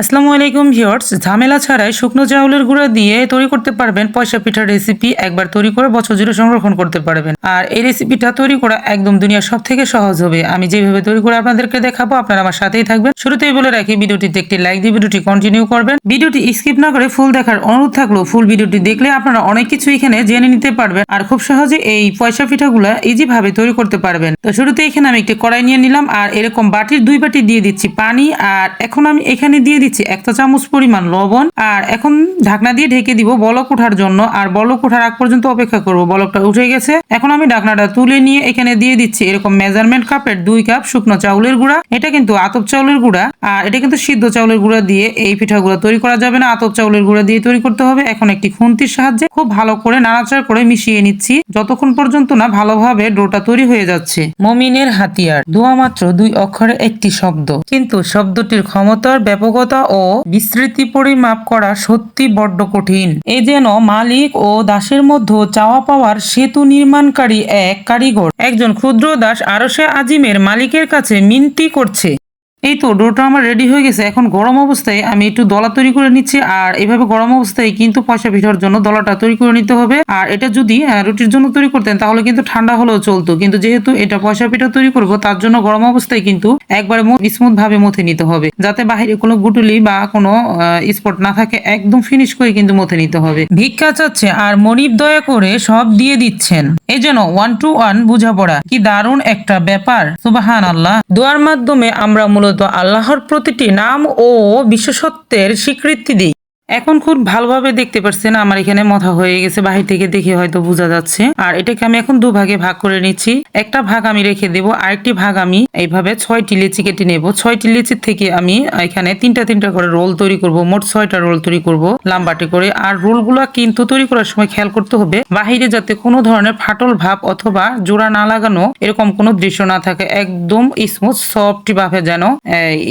আসসালামু আলাইকুম ভিউয়ার্স, ঝামেলা ছাড়াই শুকনো চাউলের গুঁড়া দিয়ে তৈরি করতে পারবেন পয়সা পিঠার রেসিপি একবার তৈরি করে বছর জুড়ে সংরক্ষণ করতে পারবেন। আর এই রেসিপিটা তৈরি করা একদম দুনিয়ার সব থেকে সহজ হবে। আমি যেভাবে তৈরি করে আপনাদেরকে দেখাবো, আপনারা আমার সাথেই থাকবেন। শুরুতেই বলে রাখি, ভিডিওটিতে একটি লাইক দিয়ে ভিডিওটি কন্টিনিউ করবেন। ভিডিওটি স্কিপ না করে ফুল দেখার অনুরোধ থাকলেও ফুল ভিডিওটি দেখলে আপনারা অনেক কিছু এখানে জেনে নিতে পারবেন। আর খুব সহজে এই পয়সা পিঠাগুলো ইজি ভাবে তৈরি করতে পারবেন। তো শুরুতে এখানে আমি একটি কড়াই নিয়ে নিলাম। আর এরকম বাটির দুই বাটি দিয়ে দিচ্ছি পানি। আর এখন আমি এখানে দিয়ে দিচ্ছি একটা চামচ পরিমাণ লবণ আর এখন ঢাকনা দিয়ে ঢেকে দিব বলক ওঠার জন্য। আর বলক ওঠার আগ পর্যন্ত অপেক্ষা করব। বলকটা উঠে গেছে। এখন আমি ঢাকনাটা তুলে নিয়ে এখানে দিয়ে দিচ্ছি এরকম মেজারমেন্ট কাপের দুই কাপ শুকনো চাউলের গুঁড়া। এটা কিন্তু আতপ চাউলের গুঁড়া। আর এটা কিন্তু সিদ্ধ চাউলের গুঁড়া দিয়ে এই পিঠাগুলো তৈরি করা যাবে না। আতপ চাউলের গুঁড়া দিয়ে তৈরি করতে হবে। এখন একটি খুন্তির সাহায্যে খুব ভালো করে নাড়াচাড়া করে মিশিয়ে নিচ্ছি। যতক্ষণ পর্যন্ত না ভালোভাবে ডোটা তৈরি হয়ে যাচ্ছে। মমিনের হাতিয়ার। দোয়া মাত্র দুই অক্ষরে একটি শব্দ। কিন্তু শব্দটির ক্ষমতার ব্যাপকতা ও বিস্তৃতি পরিমাপ করা সত্যি বড্ড কঠিন। এ যেন মালিক ও দাসের মধ্যে চাওয়া পাওয়ার সেতু নির্মাণকারী এক কারিগর। একজন ক্ষুদ্র দাস আরশে আজিমের মালিকের কাছে মিনতি করছে। এই তো ডোটা আমার রেডি হয়ে গেছে। এখন গরম অবস্থায় আমি একটু দলা তৈরি করে নিচ্ছি আর এভাবে গরম অবস্থায় কিন্তু পয়সা পিঠার জন্য দলাটা তৈরি করে নিতে হবে। আর এটা যদি রুটির জন্য তৈরি করতেন তাহলে কিন্তু ঠান্ডা হলেও চলতো। কিন্তু যেহেতু এটা পয়সা পিঠা তৈরি করব, তার জন্য গরম অবস্থায় কিন্তু একবারে স্মুথ ভাবে মথে নিতে হবে। যাতে বাহিরে কোনো গুটুলি বা কোনো স্পট না থাকে, একদম ফিনিশ করে কিন্তু মথে নিতে হবে। ভিক্ষা চাচ্ছে আর মনিব দয়া করে সব দিয়ে দিচ্ছেন। এই যেন ওয়ান টু ওয়ান বোঝাপড়া। কি দারুণ একটা ব্যাপার। সুবাহান আল্লাহ দোয়ার মাধ্যমে আমরা মূলত আল্লাহর প্রতিটি নাম ও বিশেষত্বের স্বীকৃতি দিই। এখন খুব ভালোভাবে দেখতে পাচ্ছেন আমার এখানে মথা হয়ে গেছে, বাহির থেকে দেখে হয়তো বোঝা যাচ্ছে। আর এটাকে আমি এখন দু ভাগে ভাগ করে নিচ্ছি। একটা ভাগ আমি রেখে দেব, আরেকটি ভাগ আমি এইভাবে ছয়টি লিচি কেটে নেব। ছয়টি লিচির থেকে আমি এখানে তিনটা তিনটা করে রোল তৈরি করব, মোট ছয়টা রোল তৈরি করব লাম্বাটি করে। আর রোলগুলো কিন্তু তৈরি করার সময় খেয়াল করতে হবে, বাহিরে যাতে কোনো ধরনের ফাটল ভাব অথবা জোড়া না লাগানো এরকম কোনো দৃশ্য না থাকে। একদম স্মুথ সফট ভাবে যেন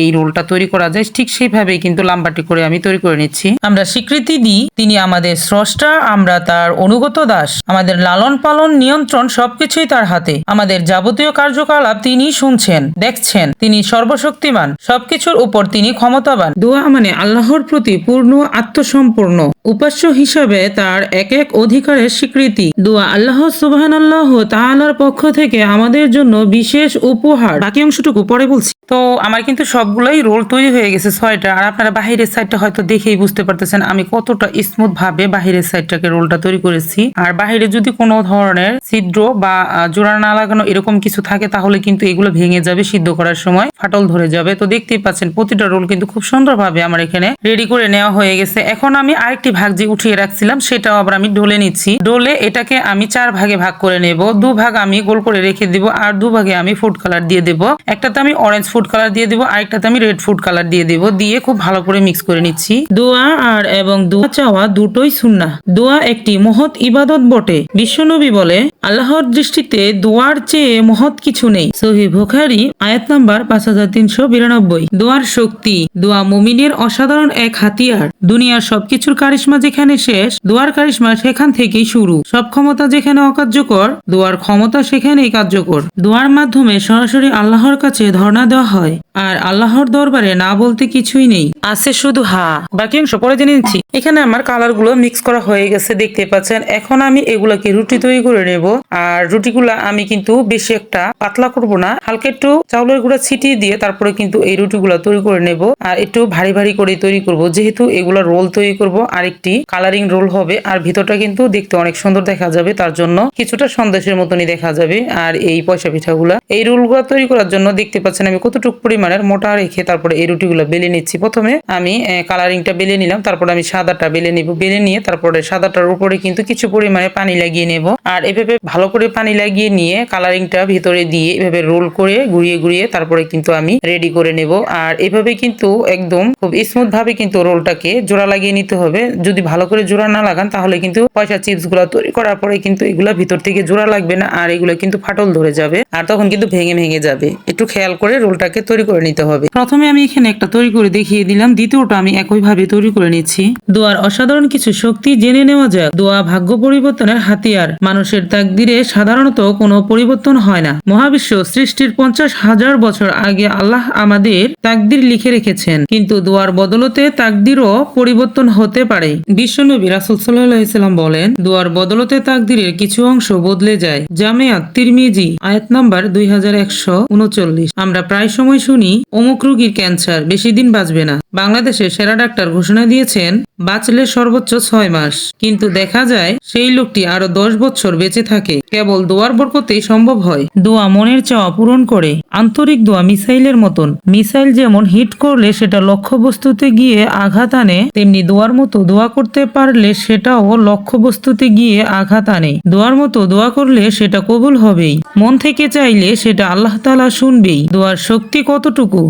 এই রোলটা তৈরি করা যায়। ঠিক সেইভাবেই কিন্তু লাম্বাটি করে আমি তৈরি করে নিচ্ছি। আমরা স্বীকৃতি দিই তিনি আমাদের স্রষ্টা আমরা তার অনুগত দাস। আমাদের লালন পালন নিয়ন্ত্রণ সবকিছুই তার হাতে। আমাদের যাবতীয় কার্যকলাপ তিনি শুনছেন দেখছেন তিনি সর্বশক্তিমান। সবকিছুর উপর তিনি ক্ষমতাবান। দোয়া মানে আল্লাহর প্রতি পূর্ণ আত্মসম্পূর্ণ। উপাস্য হিসাবে তার এক এক অধিকারের স্বীকৃতি। দোয়া আল্লাহ সুবহান আল্লাহ তাআলার পক্ষ থেকে আমাদের জন্য বিশেষ উপহার। বাকি অংশটুকু পরে বলছি। তো আমার কিন্তু সবগুলোই রোল তৈরি হয়ে গেছে ছয়টা আর আপনারা বাহিরের সাইডটা হয়তো দেখেই বুঝতে পারতেছেন, আমি কতটা স্মুথ ভাবে বাহিরের সাইডটাকে রোলটা তৈরি করেছি। আর বাহিরে যদি কোনো ধরনের ছিদ্র বা জোড়া না লাগানো এরকম কিছু থাকে, তাহলে কিন্তু এগুলো ভেঙে যাবে সিদ্ধ করার সময় ফাটল ধরে যাবে। তো দেখতেই পাচ্ছেন, প্রতিটা রোল কিন্তু খুব সুন্দরভাবে আমার এখানে রেডি করে নেওয়া হয়ে গেছে। এখন আমি আরেকটি ভাগ যে উঠিয়ে রাখছিলাম, সেটাও আবার আমি ডোলে নিচ্ছি। ডোলে এটাকে আমি চার ভাগে ভাগ করে নেব। দু ভাগ আমি গোল করে রেখে দিব, আর দু ভাগে আমি ফুড কালার দিয়ে দেব। একটাতে আমি অরেঞ্জ ফুড কালার দিয়ে দেব, আরেকটাতে আমি রেড ফুড কালার দিয়ে দেব। দিয়ে খুব ভালো করে মিক্স করে নিচ্ছি। দোয়া আর এবং দোয়া চাওয়া দুটোই সুন্না দোয়া একটি মহৎ ইবাদত বটে। বিশ্বনবী বলে, আল্লাহর দৃষ্টিতে দোয়ার চেয়ে মহৎ কিছু নেই। সহি বুখারি, আয়াত নাম্বার পাঁচ হাজার তিনশো বিরানব্বই। দোয়ার শক্তি, দোয়া মুমিনের অসাধারণ এক হাতিয়ার। দুনিয়ার সবকিছুর কারিশমা যেখানে শেষ, দোয়ার কারিশমা সেখান থেকেই শুরু। সব ক্ষমতা যেখানে অকার্যকর, দোয়ার ক্ষমতা সেখানেই কার্যকর। দোয়ার মাধ্যমে সরাসরি আল্লাহর কাছে ধর্ণা দেওয়া হয়, আর আল্লাহর দরবারে না বলতে কিছুই নেই। আছে শুধু হা। বাকি অংশ পরে জেনে নিচ্ছি। এখানে আমার কালারগুলো মিক্স করা হয়ে গেছে, দেখতে পাচ্ছেন। এখন আমি এগুলাকে রুটি তৈরি করে নেব। আর রুটিগুলা আমি কিন্তু বেশি একটা পাতলা করব না। হালকা একটু চাউলের গুঁড়া ছিটিয়ে দিয়ে তারপরে কিন্তু এই রুটিগুলা তৈরি করে নেব। আর একটু ভারী ভারী করে তৈরি করব। যেহেতু এগুলা রোল তৈরি করব আর একটি কালারিং রোল হবে। আর ভিতরটা কিন্তু দেখতে অনেক সুন্দর দেখা যাবে। তার জন্য কিছুটা সন্দেশের মতনই দেখা যাবে। আর এই পয়সা পিঠাগুলা। এই রোলগুলা তৈরি করার জন্য দেখতে পাচ্ছেন আমি কতটুকু পরিমাণের মোটা রেখে তারপরে এই রুটিগুলো বেলে নিচ্ছি। প্রথমে আমি কালারিংটা বেলে নিলাম। তারপরে আমি সাদাটা বেলে নিব, বেলে নিয়ে তারপরে সাদাটার উপরে কিন্তু কিছু পরিমাণে পানি লাগিয়ে নেব। আর এভাবে ভালো করে পানি লাগিয়ে নিয়ে কালারিংটা ভিতরে দিয়ে এভাবে রোল করে ঘুরিয়ে ঘুরিয়ে তারপরে কিন্তু আমি রেডি করে নেব। আর এভাবে কিন্তু একদম খুব স্মুথ ভাবে কিন্তু রোলটাকে জোড়া লাগিয়ে নিতে হবে। যদি ভালো করে জোড়া না লাগান, তাহলে কিন্তু পয়সা চিপসগুলো তৈরি করার পরে কিন্তু এগুলা ভিতর থেকে জোড়া লাগবে না, আর এগুলো কিন্তু ফাটল ধরে যাবে, আর তখন কিন্তু ভেঙে ভেঙে যাবে। একটু খেয়াল করে রোলটাকে তৈরি করে নিতে হবে। প্রথমে আমি এখানে একটা তৈরি করে দেখিয়ে দিলাম, দ্বিতীয়টা আমি একইভাবে তৈরি করে করে নিচ্ছি দোয়ার অসাধারণ কিছু শক্তি জেনে নেওয়া যাক দোয়া ভাগ্য পরিবর্তনের হাতিয়ার। মানুষের তাকদিরে সাধারণত কোনো পরিবর্তন হয় না। মহাবিশ্ব সৃষ্টির পঞ্চাশ হাজার বছর আগে আল্লাহ আমাদের তাকদির লিখে রেখেছেন। কিন্তু দোয়ার বদলতে তাকদিরও পরিবর্তন হতে পারে। বিশ্বনবী রাসুল সাল্লাম বলেন, দোয়ার বদলতে তাকদিরের কিছু অংশ বদলে যায়। জামেয়াত তিরমিজি, আয়াত নাম্বার দুই হাজার একশো উনচল্লিশ। আমরা প্রায় সময় শুনি, অমুক রোগীর ক্যান্সার, বেশি দিন বাঁচবে না। বাংলাদেশের সেরা ডাক্তার ঘোষণা দিয়েছেন, বাঁচলে সর্বোচ্চ ছয় মাস। কিন্তু দেখা যায়, সেই লোকটি আরও দশ বছর বেঁচে থাকে। কেবল দোয়ার বরকতেই সম্ভব হয়। দোয়া মনের চাওয়া পূরণ করে। আন্তরিক দোয়া মিসাইলের মতন। মিসাইল যেমন হিট করলে সেটা লক্ষ্যবস্তুতে গিয়ে আঘাত আনে, তেমনি দোয়ার মতো দোয়া করতে পারলে সেটাও লক্ষ্যবস্তুতে গিয়ে আঘাত আনে। দোয়ার মতো দোয়া করলে সেটা কবুল হবেই। মন থেকে চাইলে সেটা আল্লাহ তালা শুনবেই। দোয়ার শক্তি কতটুকু?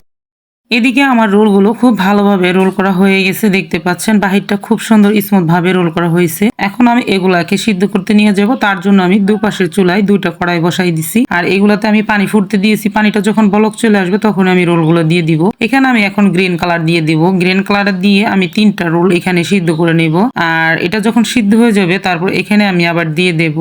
এদিকে আমার রোলগুলো খুব ভালোভাবে রোল করা হয়ে গেছে, দেখতে পাচ্ছেন। বাহিরটা খুব সুন্দর স্মুথ ভাবে রোল করা হয়েছে। এখন আমি এগুলাকে সিদ্ধ করতে নিয়ে যাব, তার জন্য আমি দুপাশের চুলায় দুইটা কড়াই বসাই দিছি। আর এগুলাতে আমি পানি ফুটতে দিয়েছি, পানিটা যখন বলক চলে আসবে তখন আমি রোলগুলো দিয়ে দিব। এখানে আমি এখন গ্রিন কালার দিয়ে দিব। গ্রিন কালার দিয়ে আমি তিনটা রোল এখানে সিদ্ধ করে নেব। আর এটা যখন সিদ্ধ হয়ে যাবে, তারপর এখানে আমি আবার দিয়ে দেব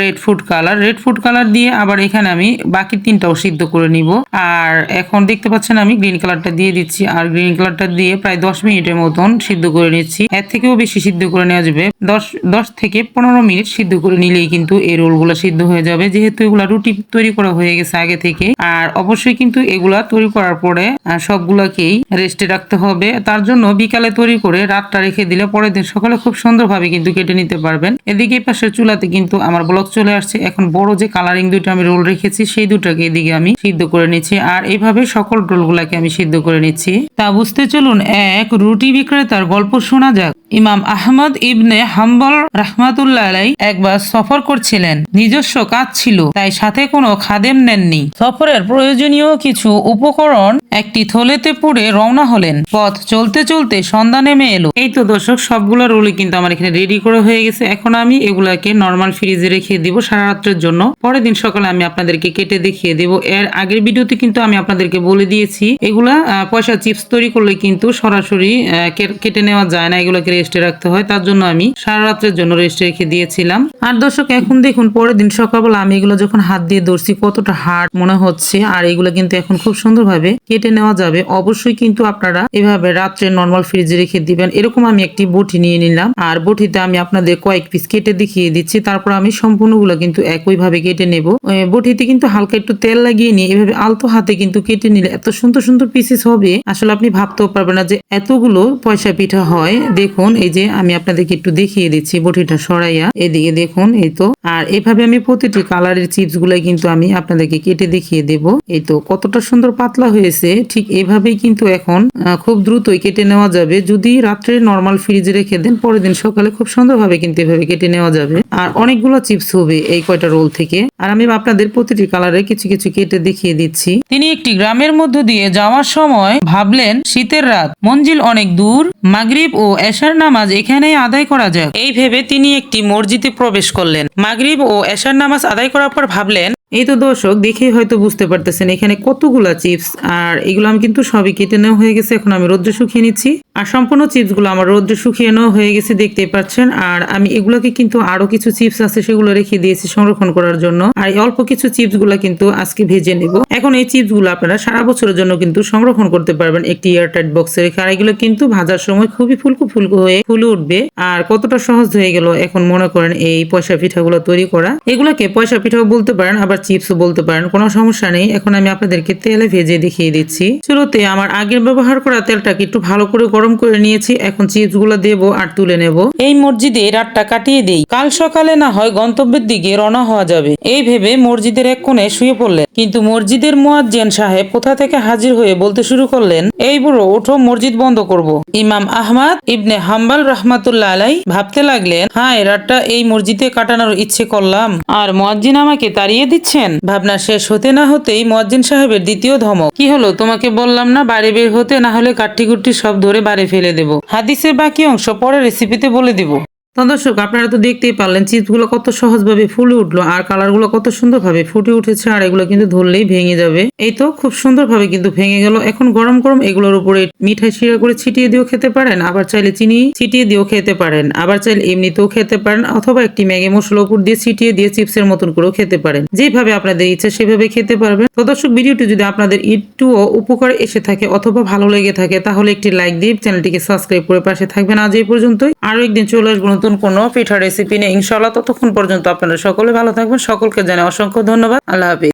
red food colour red food colour দিয়ে আবার এখানে আমি বাকি তিনটাও সিদ্ধ করে নিব। আর এখন দেখতে পাচ্ছেন আমি গ্রিন কালারটা দিয়ে দিচ্ছি আর গ্রিন কালারটা দিয়ে প্রায় দশ মিনিটের মতন সিদ্ধ করে নিচ্ছি। এর থেকেও বেশি সিদ্ধ করে নেওয়া যাবে। দশ দশ থেকে পনেরো মিনিট সিদ্ধ করে নিলেই কিন্তু এই রোলগুলো সিদ্ধ হয়ে যাবে। যেহেতু এগুলা রুটি তৈরি করা হয়ে গেছে আগে থেকে, আর অবশ্যই কিন্তু এগুলা তৈরি করার পরে সবগুলাকেই রেস্টে রাখতে হবে। তার জন্য বিকালে তৈরি করে রাতটা রেখে দিলে পরের দিন সকালে খুব সুন্দরভাবে কিন্তু কেটে নিতে পারবেন। এদিকে পাশের চুলাতে কিন্তু আমার ব্লক চলে আসছে। এখন বড় যে কালারিং দুইটা আমি রোল রেখেছি, সেই দুটাকে এদিকে আমি সিদ্ধ করে নিচ্ছি। আর এইভাবে সকল রোলগুলাকে আমি সিদ্ধ করে নিচ্ছি। তা বুঝতে চলুন এক রুটি বিক্রেতার গল্প শোনা যাক। ইমাম আহমদ ইবনে হাম্বল রাহমাতুল্লাহ একবার সফর করছিলেন। নিজস্ব কাজ ছিল, তাই সাথে কোনো খাদেম নেননি। সফরের প্রয়োজনীয় কিছু উপকরণ একটি থলেতে পুড়ে রওনা হলেন। পথ চলতে চলতে সন্ধ্যা নেমে এলো। এই তো দর্শক সবগুলো রোলই কিন্তু আমার এখানে রেডি করে হয়ে গেছে। এখন আমি এগুলাকে নর্মাল ফ্রিজে রেখে দিব সারা রাত্রের জন্য। পরের দিন সকালে আমি আপনাদেরকে কেটে দেখিয়ে দেব। এর আগের ভিডিওতে কিন্তু আমি আপনাদেরকে বলে দিয়েছি, এগুলা পয়সা চিপস তৈরি করলে কিন্তু সরাসরি কেটে নেওয়া যায় না। এগুলোকে রেস্টে রাখতে হয়, তার জন্য আমি সারা রাত্রের জন্য রেস্টে রেখে দিয়েছিলাম। আর দর্শক, এখন দেখুন, পরের দিন সকালবেলা আমি এগুলো যখন হাত দিয়ে ধরছি, কতটা হার্ড মনে হচ্ছে, আর এগুলো কিন্তু এখন খুব সুন্দরভাবে কেটে নেওয়া যাবে। অবশ্যই কিন্তু আপনারা এভাবে রাত্রে নর্মাল ফ্রিজে রেখে দিবেন। এরকম আমি একটি বটি নিয়ে নিলাম, আর বটিতে আমি আপনাদের কয়েক পিস কেটে দেখিয়ে দিচ্ছি। তারপর আমি সম্পূর্ণগুলো কিন্তু একইভাবে কেটে নেব। বটিতে কিন্তু হালকা একটু তেল লাগিয়ে নিয়ে এভাবে আলতো হাতে কিন্তু কেটে নিলে এত সুন্দর সুন্দর পিসেস হবে। আসলে আপনি ভাবতেও পারবেন না যে এতগুলো পয়সা পিঠা হয়। দেখুন এই যে আমি আপনাদেরকে একটু দেখিয়ে দিচ্ছি বটিটা সরাইয়া। এদিকে দেখুন, এই তো। আর এভাবে আমি প্রতিটি কালারের চিপস গুলাই কিন্তু আমি আপনাদেরকে কেটে দেখিয়ে দেব। এই তো, কতটা সুন্দর পাতলা হয়েছে। ঠিক এভাবেই কিন্তু এখন খুব দ্রুতই কেটে নেওয়া যাবে। যদি রাত্রে নর্মাল ফ্রিজে রেখে দেন, পরের দিন সকালে খুব সুন্দরভাবে কিন্তু এভাবে কেটে নেওয়া যাবে। আর অনেকগুলো চিপস হবে এই কয়টা রোল থেকে। আর আমি আপনাদের প্রতিটি কালারে কিছু কিছু কেটে দেখিয়ে দিচ্ছি। তিনি একটি গ্রামের মধ্য দিয়ে যাওয়ার সময় ভাবলেন, শীতের রাত, মঞ্জিল অনেক দূর। মাগরিব ও এশার নামাজ এখানেই আদায় করা যায়। এই ভেবে তিনি একটি মসজিদে প্রবেশ করলেন। মাগরিব ও এশার নামাজ আদায় করার পর ভাবলেন, এই তো দর্শক দেখে হয়তো বুঝতে পারতেছেন, এখানে কতগুলা চিপস, আর এগুলো আমি কিন্তু সবই কেটে নেওয়া হয়ে গেছে, এখন আমি রোদ্রে শুকিয়ে নিচ্ছি। আর সম্পূর্ণ চিপসগুলো আমার রোদ্রে শুকিয়ে নেওয়া হয়ে গেছে, দেখতেই পাচ্ছেন। আর আমি এগুলোকে কিন্তু আরও কিছু চিপস আছে, সেগুলো রেখে দিয়েছি সংরক্ষণ করার জন্য। আর অল্প কিছু চিপসগুলা কিন্তু আজকে ভেজে নেব। এখন এই চিপসগুলো আপনারা সারা বছরের জন্য কিন্তু সংরক্ষণ করতে পারবেন একটি এয়ারটাইট বক্সে রেখে। আর এগুলো কিন্তু ভাজার সময় খুবই ফুলকু ফুলকু হয়ে ফুলে উঠবে। আর কতটা সহজ হয়ে গেল এখন মনে করেন এই পয়সা পিঠাগুলো তৈরি করা। এগুলোকে পয়সা পিঠাও বলতে পারেন, আবার চিপসও বলতে পারেন, কোনো সমস্যা নেই। এখন আমি আপনাদেরকে তেলে ভেজে দেখিয়ে দিচ্ছি। শুরুতে আমার আগের ব্যবহার করা তেলটাকে একটু ভালো করে গরম করে নিয়েছি, এখন চিপসগুলো দেবো আর তুলে নেব। এই মসজিদে রাতটা কাটিয়ে দেই। কাল সকালে না হয় গন্তব্যের দিকে রওনা হওয়া যাবে। এই ভেবে মসজিদের এক কোণে শুয়ে পড়লেন। কিন্তু মসজিদের মুয়াজ্জেন সাহেব কোথা থেকে হাজির হয়ে বলতে শুরু করলেন, এই বুড়ো, ওঠো, মসজিদ বন্ধ করব। ইমাম আহমদ ইবনে হাম্বাল রহমাতুল্লাহ আলাই ভাবতে লাগলেন হ্যাঁ রাতটা এই মসজিদে কাটানোর ইচ্ছে করলাম। আর মোয়াজ্জিন আমাকে তাড়িয়ে দিচ্ছেন? ভাবনা শেষ হতে না হতেই মুয়াজ্জিন সাহেবের দ্বিতীয় ধমক। কি হলো? তোমাকে বললাম না বাড়ি বের হতে? না হলে কাঠি সব ধরে বাড়ি ফেলে দেব। হাদিসের বাকি অংশ পরে রেসিপিতে বলে দিব। দর্শক, আপনারা তো দেখতেই পারলেন, চিপসগুলো কত সহজভাবে ফুলে উঠল আর কালারগুলো কত সুন্দরভাবে ফুটে উঠেছে আর এগুলো কিন্তু ধরলেই ভেঙে যাবে। এই তো খুব সুন্দরভাবে কিন্তু ভেঙে গেল। এখন গরম গরম এগুলোর উপরে মিঠাই শিরা করে ছিটিয়ে দিয়েও খেতে পারেন, আবার চাইলে চিনি ছিটিয়ে দিয়েও খেতে পারেন, আবার চাইলে এমনিতেও খেতে পারেন, অথবা একটি ম্যাগি মশলা উপর দিয়ে ছিটিয়ে দিয়ে চিপসের মতন করেও খেতে পারেন। যেভাবে আপনাদের ইচ্ছা সেভাবে খেতে পারবেন। তো দর্শক, ভিডিওটি যদি আপনাদের একটুও উপকার এসে থাকে অথবা ভালো লেগে থাকে, তাহলে একটি লাইক দিয়ে চ্যানেলটিকে সাবস্ক্রাইব করে পাশে থাকবেন। আজ এই পর্যন্তই। আরও একদিন চলে আসব নতুন কোনো পিঠা রেসিপি নিয়ে ইনশাল্লাহ ততক্ষণ পর্যন্ত আপনারা সকলে ভালো থাকবেন। সকলকে জানাই অসংখ্য ধন্যবাদ। আল্লাহ হাফিজ।